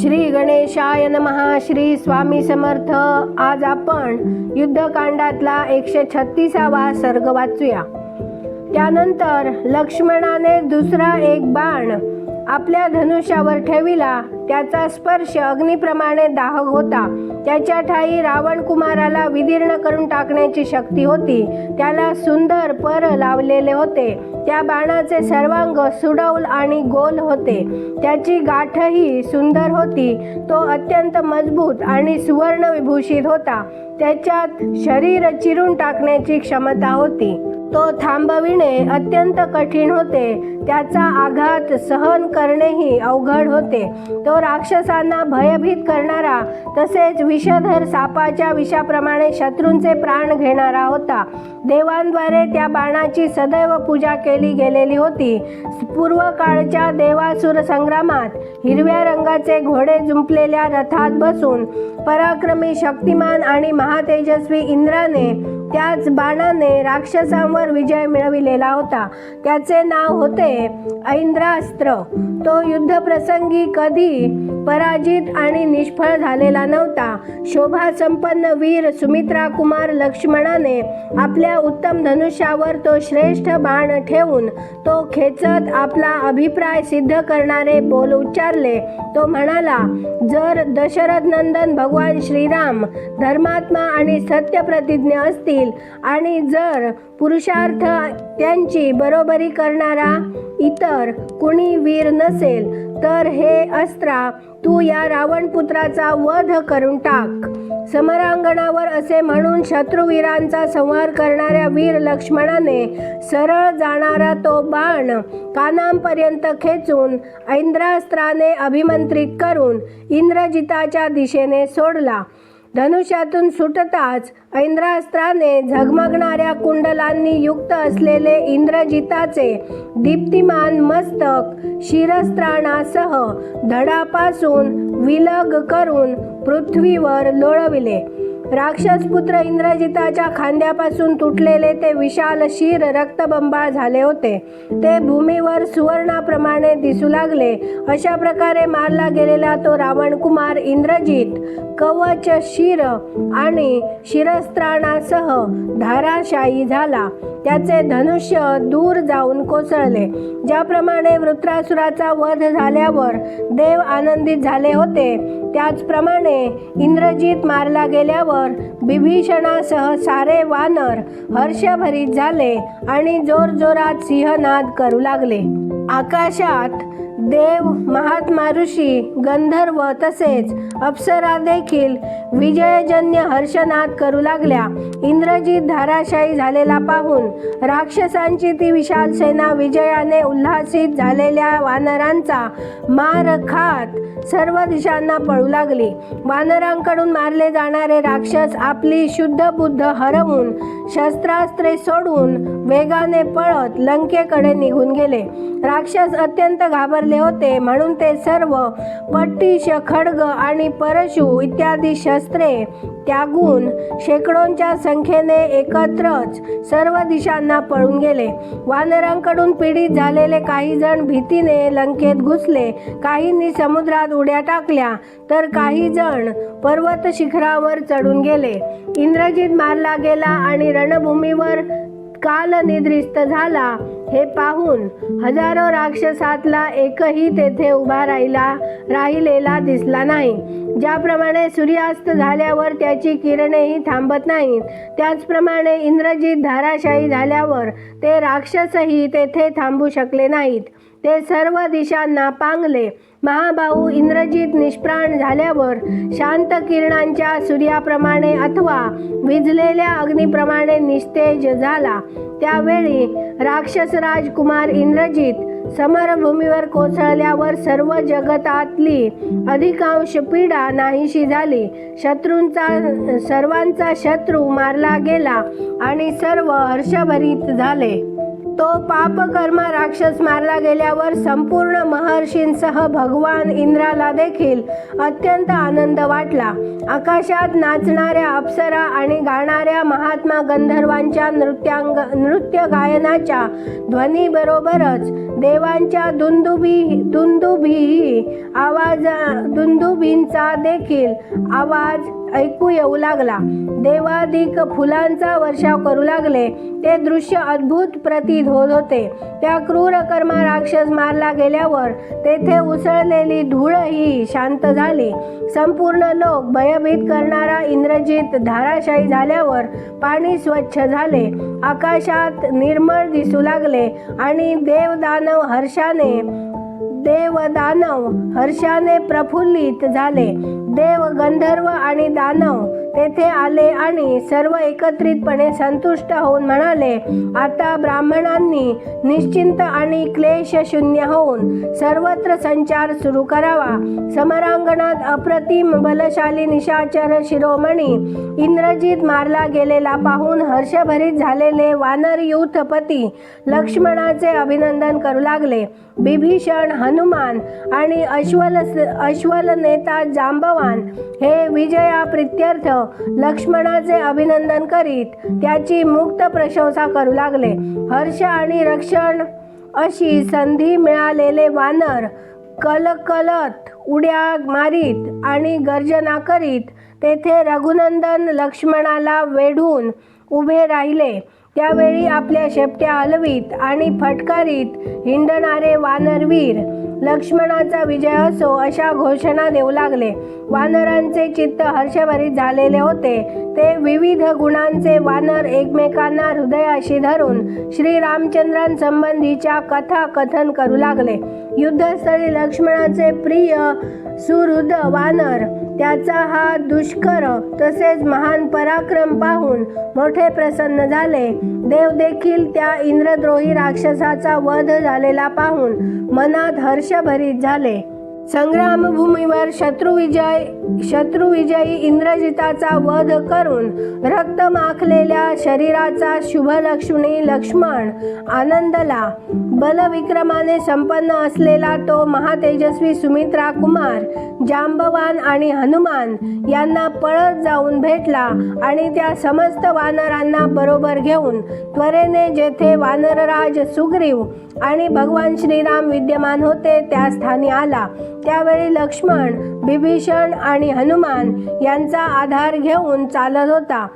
श्री गणेशाय नमः श्री स्वामी समर्थ. आज आपण युद्धकांडातला एकशे छत्तीसावा सर्ग वाचूया. त्यानंतर लक्ष्मणाने दुसरा एक बाण आपल्या धनुष्यावर ठेविला. त्याचा स्पर्श अग्निप्रमाणे दाहक होता. त्याच्या ठाई रावण कुमाराला विदीर्ण करून टाकण्याची शक्ती होती. त्याला सुंदर पर लावलेले होते. त्या बाणाचे सर्वांग सुडौल आणि गोल होते. त्याची गाठही सुंदर होती. तो अत्यंत मजबूत आणि सुवर्ण विभूषित होता. त्याच्यात शरीर चिरून टाकण्याची क्षमता होती. तो थांबविणे अत्यंत कठीण होते. त्याचा आघात सहन करणेही अवघड होते. तो राक्षसांना भयभीत करणारा तसेच विषधर सापाच्या विषाप्रमाणे शत्रूंचे प्राण घेणारा होता. देवांद्वारे त्या बाणाची सदैव पूजा केली गेलेली होती. पूर्वकाळच्या देवासुर संग्रामात हिरव्या रंगाचे घोडे जुंपलेल्या रथात बसून पराक्रमी शक्तिमान आणि महातेजस्वी इंद्राने त्याच बाणाने राक्षसांवर विजय मिळविलेला होता. त्याचे नाव होते ऐंद्रास्त्र. तो युद्धप्रसंगी कधी पराजित आणि निष्फळ झालेला नव्हता. शोभा संपन्न वीर सुमित्रा कुमार लक्ष्मणाने आपल्या उत्तम धनुष्यावर तो श्रेष्ठ बाण ठेवून तो खेचत आपला अभिप्राय सिद्ध करणारे बोल उच्चारले. तो म्हणाला जर दशरथ नंदन भगवान श्रीराम धर्मात्मा आणि सत्य प्रतिज्ञ असतील आणि जर पुरुषार्थ त्यांची बरोबरी करणारा इतर कुणी वीर नसेल तर हे अस्त्रा तू या रावणपुत्राचा वध करून टाक. समरांगणावर असे म्हणून शत्रुवीरांचा संहार करणाऱ्या वीर लक्ष्मणाने सरळ जाणारा तो बाण कानांपर्यंत खेचून ऐंद्रास्त्राने अभिमंत्रित करून इंद्रजिताच्या दिशेने सोडला. धनुष्यातून सुटताच ऐंद्रास्त्राने झगमगणाऱ्या कुंडलांनी युक्त असलेले इंद्रजिताचे दीप्तिमान मस्तक शिरस्त्राणासह धडापासून विलग करून पृथ्वीवर लोळविले. राक्षसपुत्र इंद्रजिताच्या खांद्यापासून तुटलेले ते विशाल शिर रक्तबंबाळ झाले होते. ते भूमीवर सुवर्णाप्रमाणे दिसू लागले. अशा प्रकारे मारला गेलेला तो रावण कुमार इंद्रजित कवच शिर आणि शिरस्त्राणासह धाराशायी झाला. त्याचे धनुष्य दूर जाऊन कोसळले. ज्याप्रमाणे वृत्रासुराचा वध झाल्यावर देव आनंदित झाले होते त्याचप्रमाणे इंद्रजित मारला गेल्यावर बिभीषणासह सारे वानर हर्षभरीत झाले आणि जोरजोरात सिंहनाद करू लागले. आकाशात देव महात्मा ऋषी गंधर्व तसेच अप्सरा देखील विजयजन्य हर्षनाद करू लागल्या. इंद्रजीत धाराशायी झालेला पाहून राक्षसांची ती विशाल सेना विजयाने उल्हासित झालेल्या वानरांचा मार खात सर्व दिशांना पळू लागली. वानरांकडून मारले जाणारे राक्षस आपली शुद्ध बुद्ध हरवून शस्त्रास्त्रे सोडून वेगाने पळत लंकेकडे निघून गेले. राक्षस अत्यंत घाबरले होते. म्हणून ते सर्व पट्टीश खडग आणि परशु इत्यादी शस्त्रे त्यागून शेकडोंच्या संख्येने एकत्रच सर्व दिशांना पळून गेले. वानरांकडून पीडित झालेले काही जण भीतीने लंकेत घुसले. काहींनी समुद्रात उड्या टाकल्या तर काही जण पर्वत शिखरावर चढून गेले. इंद्रजित मारला गेला आणि रणभूमीवर काल निद्रिस्त झाला. हे पाहून हजारो राक्षसातला एकही तेथे उभा राहिला राहिलेला दिसला नाही. ज्याप्रमाणे सूर्यास्त झाल्यावर त्याची किरणेही थांबत नाहीत त्याचप्रमाणे इंद्रजीत धाराशाही झाल्यावर ते राक्षसही तेथे थांबू शकले नाहीत. ते सर्व दिशांना पांगले. महाभाऊ इंद्रजित निष्प्राण झाल्यावर शांत किरणांच्या सूर्याप्रमाणे अथवा विजलेल्या अग्निप्रमाणे निस्तेज झाला. त्यावेळी राक्षसराज कुमार इंद्रजित समरभूमीवर कोसळल्यावर सर्व जगतातली अधिकांश पीडा नाहीशी झाली. शत्रूंचा सर्वांचा शत्रू मारला गेला आणि सर्व हर्षभरीत झाले. तो पापकर्मा राक्षस मारला गेल्यावर संपूर्ण महर्षींसह भगवान इंद्राला देखील अत्यंत आनंद वाटला. आकाशात नाचणाऱ्या अप्सरा आणि गाणाऱ्या महात्मा गंधर्वांच्या नृत्यांग नृत्य गायनाच्या ध्वनीबरोबरच देवांच्या दुंदुबी दुंदुभीही आवाज दुंदुबींचा देखील आवाज ऐकू येऊ लागला. देवाधिक फुलांचा वर्षाव करू लागले. ते दृश्य अद्भुत प्रतीत होत. होते त्या क्रूर कर्मा राक्षस मारला गेल्यावर तेथे उसळलेली धूळही शांत झाली. संपूर्ण लोक भयभीत करणारा इंद्रजित धाराशायी झाल्यावर पाणी स्वच्छ झाले. आकाशात निर्मळ दिसू लागले आणि देवदानव हर्षाने देवदानव हर्षाने प्रफुल्लित झाले. देव गंधर्व आणि दानव तेथे आले आणि सर्व एकत्रितपणे संतुष्ट होऊन म्हणाले आता ब्राह्मणांनी निश्चिंत आणि क्लेश शून्य होऊन सर्वत्र संचार सुरू करावा. समरांगणात अप्रतिम बलशाली निशाचर शिरोमणी इंद्रजित मारला गेलेला पाहून हर्षभरीत झालेले वानर युथपती लक्ष्मणाचे अभिनंदन करू लागले. बिभीषण हनुमान आणि अश्वल अश्वल नेता जांबवान हे विजया प्रित्यर्थ लक्ष्मणाचे अभिनंदन करीत त्याची मुक्त प्रशंसा करू लागले. हर्ष आणि रक्षण अशी संधी मिळालेले वानर कलकलत उड्या मारीत आणि गर्जना करीत तेथे रघुनंदन लक्ष्मणाला वेढून उभे राहिले. त्यावेळी आपल्या शेपट्या हलवीत आणि फटकारीत हिंडणारे वानरवीर लक्ष्मणाचा विजय असो अशा घोषणा देऊ लागले. वानरांचे चित्त हर्षभरीत झालेले होते. ते विविध गुणांचे वानर एकमेकांना हृदयाशी धरून श्रीरामचंद्रांसंबंधीच्या कथा कथन करू लागले. युद्धस्थळी लक्ष्मणाचे प्रिय सुहृद वानर त्याचा हा दुष्कर तसेच महान पराक्रम पाहून मोठे प्रसन्न झाले. देव देखील त्या इंद्रद्रोही राक्षसाचा वध झालेला पाहून मनात हर्षभरीत झाले. संग्रामभूमीवर शत्रुविजय शत्रुविजयी इंद्रजिताचा वध करून रक्त माखलेल्या शरीराचा शुभलक्ष्मी लक्ष्मण आनंदला बलविक्रमाने संपन्न असलेला तो महातेजस्वी सुमित्रा कुमार जांबवान आणि हनुमान यांना पळत जाऊन भेटला आणि त्या समस्त वानरांना बरोबर घेऊन त्वरेने जेथे वानरराज सुग्रीव आणि भगवान श्रीराम विद्यमान होते त्या स्थानी आला. त्यावेळी लक्ष्मण बिभीषण आणि हनुमान यांचा आधार घेऊन चालत होता.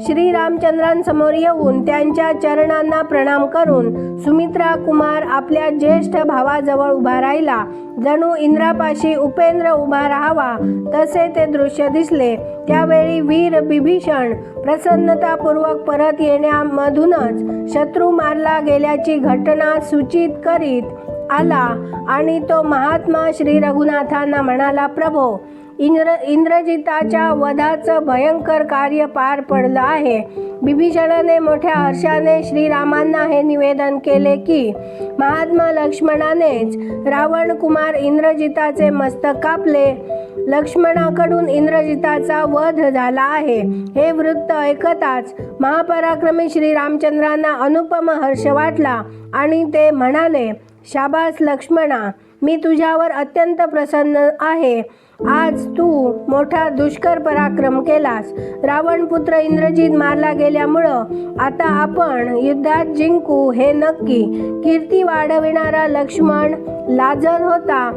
श्रीरामचंद्रांसमोर येऊन त्यांच्या चरणांना प्रणाम करून सुमित्रा कुमार आपल्या ज्येष्ठ भावाजवळ उभा राहिला. जणू इंद्रापाशी उपेंद्र उभा राहावा तसे ते दृश्य दिसले. त्यावेळी वीर बिभीषण प्रसन्नतापूर्वक परत येण्यामधूनच शत्रू मारला गेल्याची घटना सूचित करीत आला आणि तो महात्मा श्री रघुनाथांना म्हणाला प्रभो इंद्र इंद्रजिताच्या वधाचं भयंकर कार्य पार पडलं आहे. बिभीषणाने मोठ्या हर्षाने श्रीरामांना हे निवेदन केले की महात्मा लक्ष्मणानेच रावण कुमार इंद्रजिताचे मस्तक कापले. लक्ष्मणाकडून इंद्रजिताचा वध झाला आहे. हे वृत्त ऐकताच महापराक्रमी श्रीरामचंद्रांना अनुपम हर्ष वाटला आणि ते म्हणाले शाबास लक्ष्मणा मी तुझ्यावर अत्यंत प्रसन्न आहे. आज तू मोठा दुष्कर पराक्रम केलास. रावण पुत्र इंद्रजित मारला गेल्यामुळं आता आपण युद्धात जिंकू हे नक्की. कीर्ती वाढविणारा लक्ष्मण लाजत होता.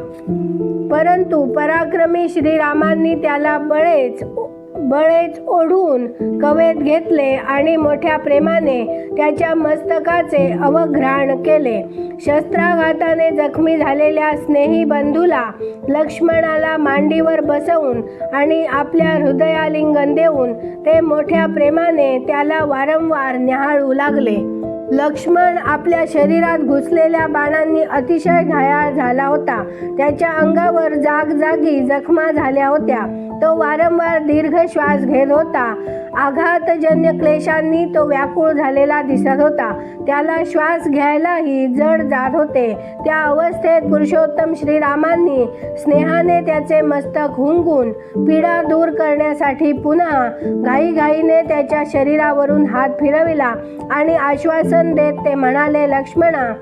परंतु पराक्रमी श्रीरामांनी त्याला बळेच बळेच ओढून कवेत घेतले आणि मोठ्या प्रेमाने त्याच्या मस्तकाचे अवघ्राण केले. शस्त्राघाताने जखमी झालेल्या स्नेही बंधूला लक्ष्मणाला मांडीवर बसवून आणि आपल्या हृदयालिंगन देऊन ते मोठ्या प्रेमाने त्याला वारंवार न्याहाळू लागले. लक्ष्मण आपल्या शरीरात घुसलेल्या बाणांनी अतिशय घायाळ झाला होता. त्याच्या अंगावर जागजागी जखमा झाल्या होत्या. तो वारंवार दीर्घ श्वास घेत होता. आघातजन्य क्लेशांनी तो व्याकुळ झालेला दिसत होता. त्याला श्वास घ्यायलाही जड जात होते. त्या अवस्थेत पुरुषोत्तम श्रीरामांनी स्नेहाने त्याचे मस्तक हुंगून पीडा दूर करण्यासाठी पुन्हा घाईघाईने त्याच्या शरीरावरून हात फिरविला आणि आश्वासन देत ते म्हणाले लक्ष्मणा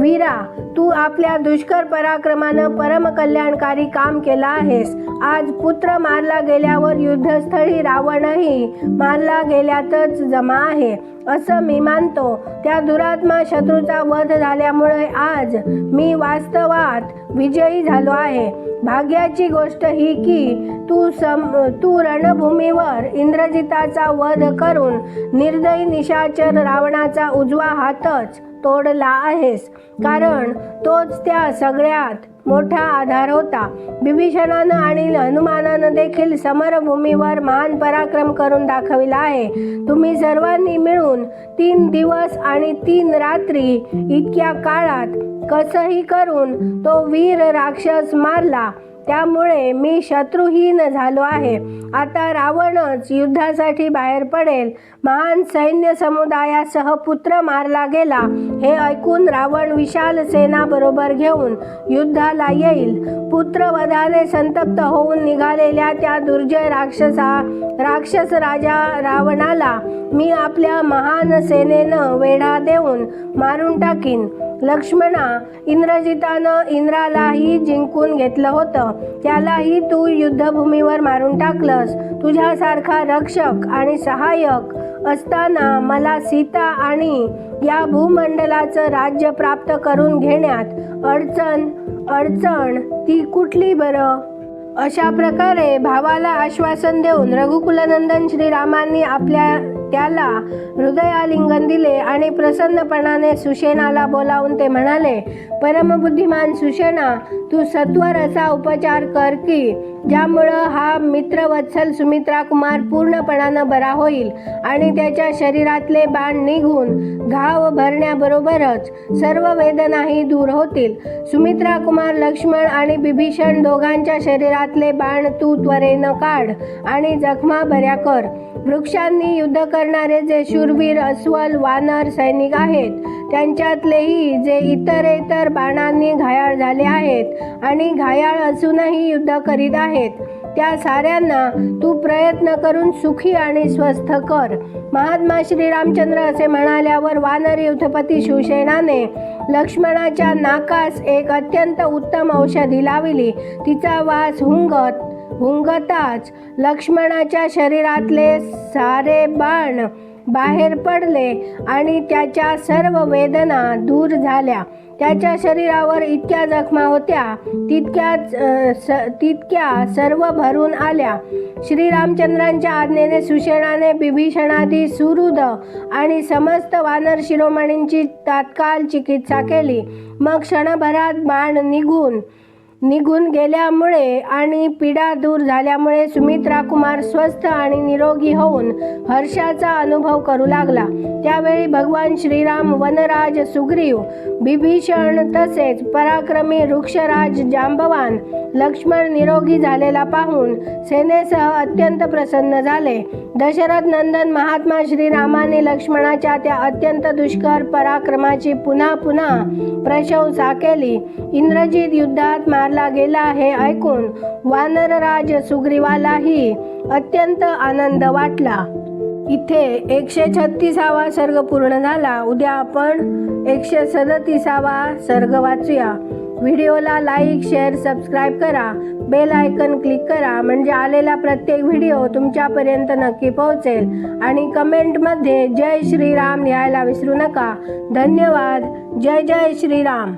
वीरा तू आपल्या दुष्कर पराक्रमानं परमकल्याणकारी काम केलं आहेस. आज पुत्र मारला गेल्यावर युद्धस्थळी रावणही मारला गेल्यातच जमा आहे असं मी मानतो. त्या दुरात्मा शत्रूचा वध झाल्यामुळे आज मी वास्तवात विजयी झालो आहे. भाग्याची गोष्ट ही की तू सम तू रणभूमीवर इंद्रजिताचा वध करून निर्दयी निशाचर रावणाचा उजवा हातच तोडला आहेस. कारण तोच त्या सगळ्यात मोठा आधार होता. बिभीषणानं आणि हनुमानानं देखील समरभूमीवर महान पराक्रम करून दाखविला आहे. तुम्ही सर्वांनी मिळून तीन दिवस आणि तीन रात्री इतक्या काळात कसंही करून तो वीर राक्षस मारला. त्यामुळे मी शत्रुहीन झालो आहे. आता रावणच युद्धासाठी बाहेर पडेल. महान सैन्य समुदायासह पुत्र मारला गेला. हे ऐकून रावण विशाल सेना बरोबर घेऊन युद्धाला येईल. पुत्रवधाने संतप्त होऊन निघालेल्या त्या दुर्जय राक्षसा राक्षस राजा रावणाला मी आपल्या महान सेनेनं वेढा देऊन मारून टाकीन. लक्ष्मणा इंद्रजितानं इंद्रालाही जिंकून घेतलं होतं. त्यालाही तू युद्धभूमीवर मारून टाकलंस. तुझ्यासारखा रक्षक आणि सहाय्यक असताना मला सीता आणि या भूमंडलाचं राज्य प्राप्त करून घेण्यात अडचण अडचण ती कुठली बरं? अशा प्रकारे भावाला आश्वासन देऊन रघुकुलनंदन श्रीरामांनी आपल्या त्याला हृदयालिंगन दिले आणि प्रसन्नपणाने सुषेणाला बोलावून ते म्हणाले परमबुद्धिमान सुषेणा तू सत्वर असा उपचार कर की ज्यामुळं हा मित्रवत्सल सुमित्रा कुमार पूर्णपणानं बरा होईल आणि त्याच्या शरीरातले बाण निघून घाव भरण्याबरोबरच सर्व वेदनाही दूर होतील. सुमित्रा कुमार लक्ष्मण आणि बिभीषण दोघांच्या शरीरातले बाण तू त्वरेनं काढ आणि जखमा बऱ्या कर. वृक्षांनी युद्ध करणारे जे शूरवीर अस्वल वानर सैनिक आहेत. त्यांच्यातलेही जे इतरेतर बाणांनी घायाळ झाले आहेत आणि घायाळ असूनही युद्ध करीत आहेत. त्या साऱ्यांना तू प्रयत्न करून सुखी आणि स्वस्थ कर. महात्मा श्रीरामचंद्र असे म्हणाल्यावर वानर युद्धपती शिवसेनाने लक्ष्मणाच्या नाकास एक अत्यंत उत्तम औषधी लाविली. तिचा वास हुंगत हुंगताच लक्ष्मणाच्या शरीरातले सारे बाण बाहेर पडले आणि त्याच्या सर्व वेदना दूर झाल्या. त्याच्या शरीरावर इतक्या जखमा होत्या तितक्याच स तितक्या सर्व भरून आल्या. श्रीरामचंद्रांच्या आज्ञेने सुषेणाने बिभीषणादी सुहृद आणि समस्त वानर शिरोमणींची तात्काळ चिकित्सा केली. मग क्षणभरात बाण निघून निघून गेल्यामुळे आणि पीडा दूर झाल्यामुळे सुमित्रा कुमार स्वस्थ आणि निरोगी होऊन हर्षाचा अनुभव करू लागला. त्यावेळी भगवान श्रीराम वनराज सुग्रीव बिभीषण तसेच पराक्रमी वृक्षराज जांबवान लक्ष्मण निरोगी झालेला पाहून सेनेसह अत्यंत प्रसन्न झाले. दशरथ नंदन महात्मा श्रीरामाने लक्ष्मणाच्या त्या अत्यंत दुष्कर पराक्रमाची पुन्हा पुन्हा प्रशंसा केली. इंद्रजित युद्धात मारला गेला हे ऐकून वानरराज सुग्रीवालाही अत्यंत आनंद वाटला. इथे एकशे छत्तीसावा सर्ग पूर्ण झाला. उद्या आपण एकशे सदतीसावा सर्ग वाचूया. व्हिडिओला लाईक शेअर सबस्क्राईब करा. बेल आयकन क्लिक करा. म्हणजे आलेला प्रत्येक व्हिडिओ तुमच्यापर्यंत नक्की पोहोचेल. आणि कमेंटमध्ये जय श्रीराम लिहायला विसरू नका. धन्यवाद. जय जय श्रीराम.